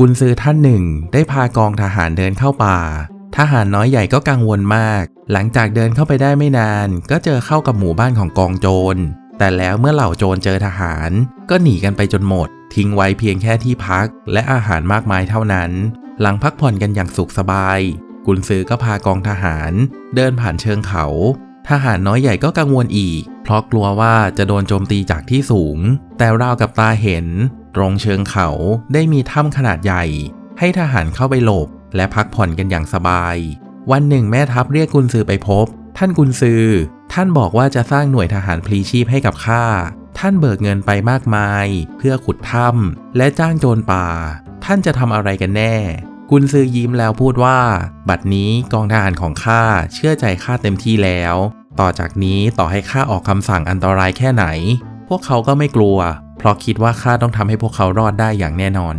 กุนซือท่านหนึ่งได้พากองทหารเดินเข้าป่า ทหารน้อยใหญ่ก็กังวลมาก หลังจากเดินเข้าไปได้ไม่นาน ก็เจอเข้ากับหมู่บ้านของกองโจร แต่แล้วเมื่อเหล่าโจรเจอทหาร ก็หนีกันไปจนหมด ทิ้งไว้เพียงแค่ที่พัก และอาหารมากมายเท่านั้น หลังพักผ่อนกันอย่างสุขสบาย กุนซือก็พากองทหาร เดินผ่านเชิงเขา ทหารน้อยใหญ่ก็กังวลอีก เพราะกลัวว่าจะโดนโจมตีจากที่สูง แต่ราวกับตาเห็น ตรงเชิงเขาได้มีถ้ำขนาดใหญ่ ให้ทหารเข้าไปหลบ และพักผ่อนกันอย่างสบาย วันหนึ่งแม่ทัพเรียกกุนซือไปพบ ท่านกุนซือ ท่านบอกว่าจะสร้างหน่วยทหารพลีชีพให้กับข้าท่านเบิกเงินไปมากมาย เพื่อขุดถ้ำและจ้างโจรป่า ท่านจะทำอะไรกันแน่ กุนซือยิ้มแล้วพูดว่า บัดนี้กองทหารของข้าเชื่อใจข้าเต็มที่แล้ว ต่อจากนี้ต่อให้ข้าออกคำสั่งอันตรายแค่ไหน พวกเขาก็ไม่กลัว เพราะคิดว่าข้าต้องทำให้พวกเขารอดได้อย่างแน่นอน